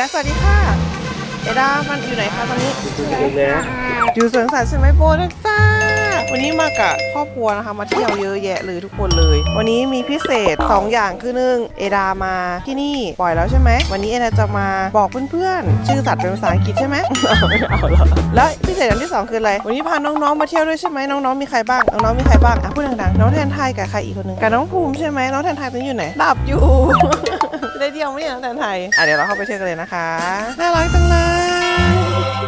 ดาสวัสดีค่ะ เอดามันอยู่ไหนคะตอนนี้อีกแล้วอยู่สวนสัตว์ใช่ไหมโบนะจ้าวันนี้มากับครอบครัวนะคะมาเที่ยวเยอะแยะเลยทุกคนเลย วันนี้มีพิเศษ 2 อย่างคือหนึ่งเอดามาที่นี่ปล่อยแล้วใช่ไหมวันนี้เอดาจะมาบอกเพื่อนๆชื่อสัตว์เป็นภาษาอังกฤษใช่ไหมเอาไม่เอาหรอกแล้วพิเศษอันที่สองคืออะไรวันนี้พาน้องๆมาเที่ยวด้วยใช่ไหมน้องๆมีใครบ้างน้องๆมีใครบ้างอะพูดดังๆน้องแทนไทยกับใครอีกคนหนึงกับน้องภูมิใช่ไหมน้องแทนไทยตอนนี้อยู่ไหนหลับอยู่ ได้เดียวไหมเนี่ยน้องแทนไทยอะเดี๋ยวเราเข้าไปเที่ยวกันเลยนะคะ น่ารักจังเลย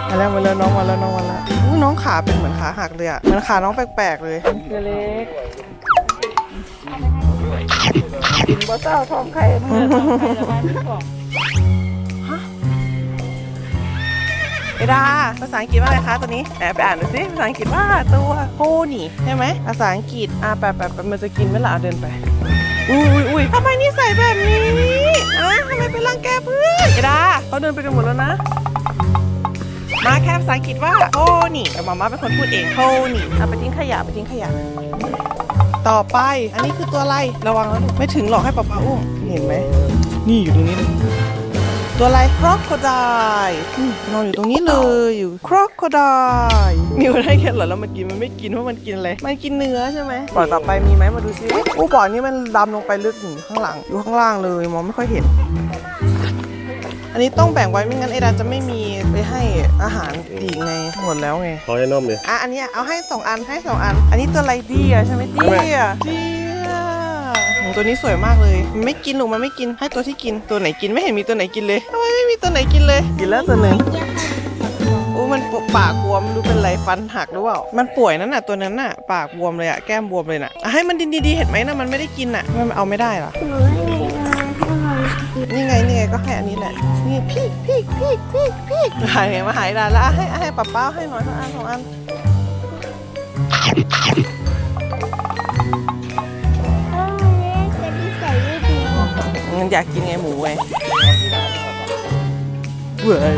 มาแล้วมาแล้วน้องมาแล้วน้องมาแล้วอุ๊ยน้องขาเป็นเหมือนขาหักเลยอะเหมือนขาน้องแปลกๆเลยตัวเล็กกินบะเจ้าทองไข่มือฮะเอดาภาษาอังกฤษว่าอะไรคะตัวนี้แอบไปอ่านดูสิภาษาอังกฤษว่าตัวโพนี่ใช่ไหมภาษาอังกฤษอะแปลแปลแปลมันจะกินไหมล่ะเอาเดินไป อุ้ยอุ้ยอุ้ยทำไมนิสัยแบบนี้อะทำไมเป็นรังแกเพื่อนเอดาเขาเดินไปกันหมดแล้วนะ มาแค่ภาษาอังกฤษว่าโ o นี่แต่มาม่าเป็นคนพูดเองโ o นี่เอาไปทิ้งขยะไปทิ้งขยะ ต่อไป อันนี้คือตัวอะไร ระวังนะลูกไม่ถึงหรอกให้ป๊าป๊าอุ้ม เห็นไหม นี่อยู่ตรงนี้เลย ตัวอะไร crocodile อืมนอนอยู่ตรงนี้เลยอยู่ crocodile มีมันได้แค่เหรอแล้วมันกินมันไม่กินเพราะมันกินอะไรมันกินเนื้อใช่ไหมบ่อต่อไปมีไหมมาดูซิโอ้บ่อนี้มันดำลงไปลึกอยู่ข้างหลังอยู่ข้างล่างเลยมองไม่ค่อยเห็น อันนี้ต้องแบ่งไว้ไม่งั้นเอดาจะไม่มีไปให้อาหารอีกไงหมดแล้วไงขอให้น้อมเลยอะอันเนี้ยเอาให้สองอันให้สองอัน อันนี้ตัวอะไรเดียใช่ไหมเดียเดี ตัวนี้สวยมากเลย มันไม่กินหรอกมันไม่กิน ให้ตัวที่กิน ตัวไหนกินไม่เห็นมีตัวไหนกินเลยทำไมไม่มีตัวไหนกินเลย กินแล้วตัวหนึ่งโอ้มันปากบวมไม่รู้เป็นไรฟันหักหรือเปล่า มันป่วยนั่นน่ะตัวนั้นน่ะ ปากบวมเลยอะแก้มบวมเลยน่ะอะให้มันดินดีๆเห็นไหมนะมันไม่ได้กินน่ะไมมันเอาไม่ได้ล่ะนี่ไงนี่ไงก็ให้อันนี้แหละ นี่พี่พี่พี่พี่พี่หายมาหายดาแล้วให้ให้ป้าป้าให้หน่อยสักอันสองอัน อยากกินไงหมูไงเว้ย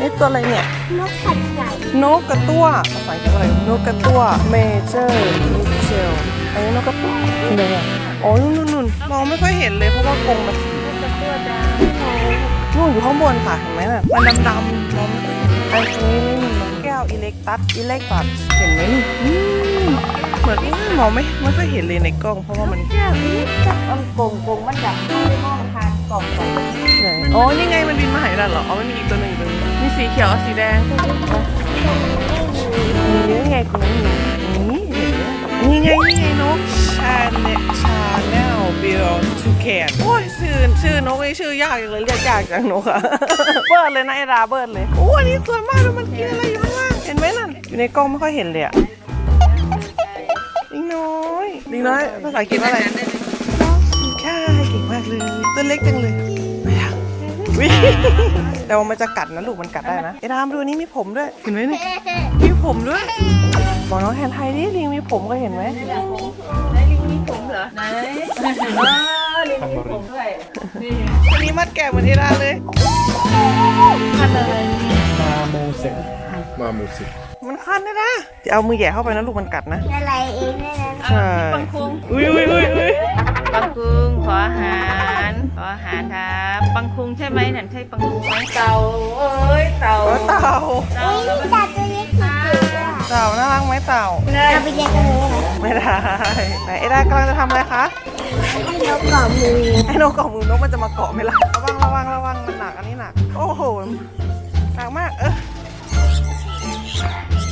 นี่ตัวอะไรเนี่ย นกขัดไก่นกกระตั้วภาษาอังกฤษอะไรนกกระตั้วเมเจอร์มิเชลอันนี้นกกระตั้วไหนอะอ๋อนู่นนู่นนู่นมองไม่ค่อยเห็นเลยเพราะว่ากรงมันนู่นอยู่ข้างบนค่ะเห็นไหมน่ะมันดำๆมองไม่ค่อยเห็นอันนี้ไม่มี นกแก้วอิเล็กตัสอิเล็กตัสเห็นไหมนี่อืมเหมือนมองไม่ไม่ค่อยเห็นเลยในกล้องเพราะว่ามันแก้วนี้จับมันโกงโกงมันดับให้ห้องทานกล่องไปไหนอ๋อนี่ไงมันบินมาหายดันเหรออ๋อมันมีอีกตัวหนึ่งอยู่ตรงนี้มีสีเขียวกับสีแดงมีเนื้อไงคุณนี่นี่ไงนี่ไงนกชาเนชาแนลบิลทูแคนโอ้ยชื่อชื่อนกนี่ชื่อยากจังเลยเรียกยากจังนกอะเบิร์ดเลยนะไอราเบิร์ดเลยโอ้อันนี้สวยมากเลยมันกินอะไรอยู่ อยู่ในกล้องไม่ค่อยเห็นเลยอะลิงน้อยลิงน้อยภาษาอังกฤษว่าอะไรใช่เก่งมากเลยตัวเล็กจังเลยไม่อยากอุ๊ยแต่ว่ามันจะกัดนะลูกมันกัดได้นะไอ้รามดูนี่มีผมด้วยเห็นไหมนี่มีผมด้วยบอกน้องแทนไทยดิลิงมีผมก็เห็นไหมไหนเออลิงมีผมด้วยอันนี้มัดแก่เหมือนเอดาเลยพันอะไรมา โมเสกมาโมเสกมันคันด้วยนะจะเอามือแหย่เข้าไปนะลูกมันกัดนะอะไรเองได้แล้วใช่ปังคุงอุ้ยอุ้ยอุ้ยอุ้ยปังคุงขออาหารขออาหารครับปังคุงใช่ไหมนั่นใช่ปังคุงไหมเต่าเอ้ยเต่าโอ้เต่าเต่านี่ตาตัวเล็กสุดๆอะเต่าน่ารักไหมเต่าเอาไปเลี้ยงกันเลยเหรอไม่ได้ไหนเอดากำลังจะทำอะไรคะให้นกเกาะมือไอ้นกเกาะมือนกมันจะมาเกาะไหมล่ะระวังระวังระ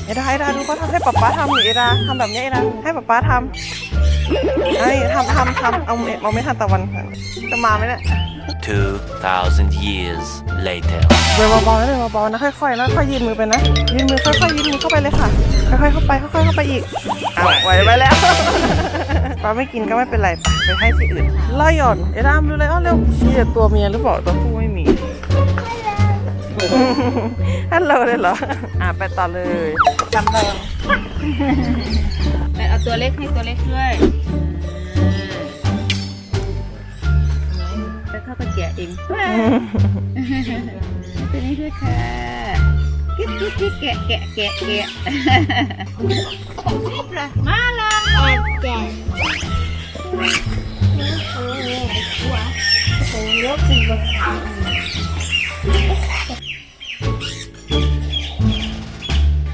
เอดาเอดาดูเขาทำให้ป๊าป๊าทำหนิเอดาทำแบบนี้เอดาให้ป๊าป๊าทำไอ้ทำทำทำเอาเอาไม่ทันตะวันจะมาไหมเนี่ย 2,000 years later. เดินเบาๆนะเดินเบาๆนะค่อยๆนะค่อยยืนมือไปนะยืนมือค่อยๆยืนมือเข้าไปเลยค่ะค่อยๆเข้าไปค่อยๆเข้าไปอีกอ้าวไหวไปแล้วป้าไม่กินก็ไม่เป็นไรไปไปให้ที่อื่นล่อหย่อนเอรามดูเลยอ้าวเร็วมีแต่ตัวเมียหรือเปล่าตัวผู้ไม่มี ฮัลโหลเลยเหรอ อะไปต่อเลยจำลองเอาตัวเล็กให้ตัวเล็กด้วยแล้วเขาก็แกะเองตัวนี้ด้วยค่ะกิ๊บกิ๊บกิ๊บแกะแกะแกะแกะมาเลยแอบแกะโอ้ยหัวโอ้ยกขึ้น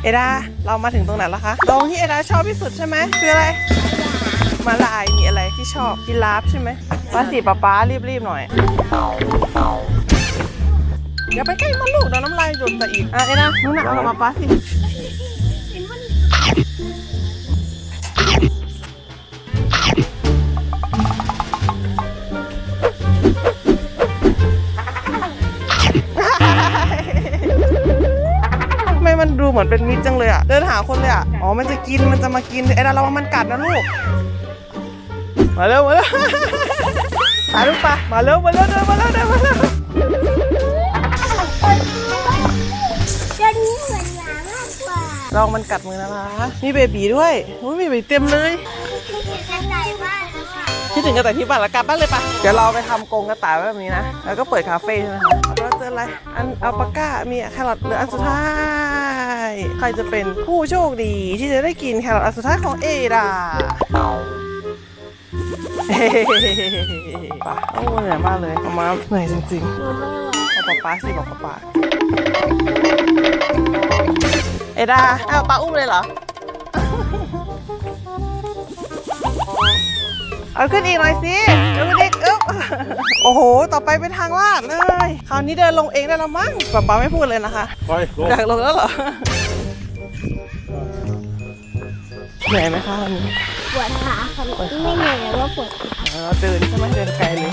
เอดาเรามาถึงตรงไหนแล้วคะ ตรงที่เอดาชอบที่สุดใช่ไหมคืออะไร มาลายมีอะไรที่ชอบกีราฟใช่ไหมมาสีป๊าป๊ารีบๆหน่อยอย่าไปใกล้มันลูกเดี๋ยวน้ำลายหยดใส่อีกอะเอดานู่นน่ะเอามาป๊าสิ เหมือนเป็นมิตรจังเลยอะ เดินหาคนเลยอะ อ๋อ มันจะกิน มันจะมากิน ไอ้ดาระวังมันกัดนะลูก มาเร็ว มาเร็วตายลูกปะมาเร็ว มาเร็วเดินมาเร็วเดินมาเร็วจะนี้เหมือนหมามากกว่าลองมันกัดมือนะคะมีเบบีด้วยโอ้ยมีเบบีเต็มเลยที่จะไหนบ้านแล้วอะคิดถึงกระต่ายที่บ้านแล้วกลับบ้านเลยปะเดี๋ยวเราไปทำกรงกระต่ายไว้แบบนี้นะ แล้วก็เปิดคาเฟ่ใช่ไหมคะแล้วก็เจออะไร อันอัลปาก้า มีแครอทเหลืออันสุดท้าย ใครจะเป็นผู้โชคดีที่จะได้กินแครอทอันสุดท้ายของเอดาเฮ้ปะโอ้เหนื่อยมากเลยออกมาเหนื่อยจริงๆเอาป้าป๊าสิบอกป้าป๊าเอดาเอาป้าอุ้มเลยเหรอ เอาขึ้นอีกหน่อยสิเดี๋ยวขึ้นอีกอึ๊บโอ้โห ต่อไปเป็นทางลาดเลย คราวนี้เดินลงเองได้แล้วมั้งป๊าป๊าไม่พูดเลยนะคะ ไปลงอยากลงแล้วเหรอ เหนื่อยไหมคะวันนี้ปวดขาค่ะไม่เหนื่อยแต่ว่าปวดเราเดินใช่ไหมเดินไกลเลย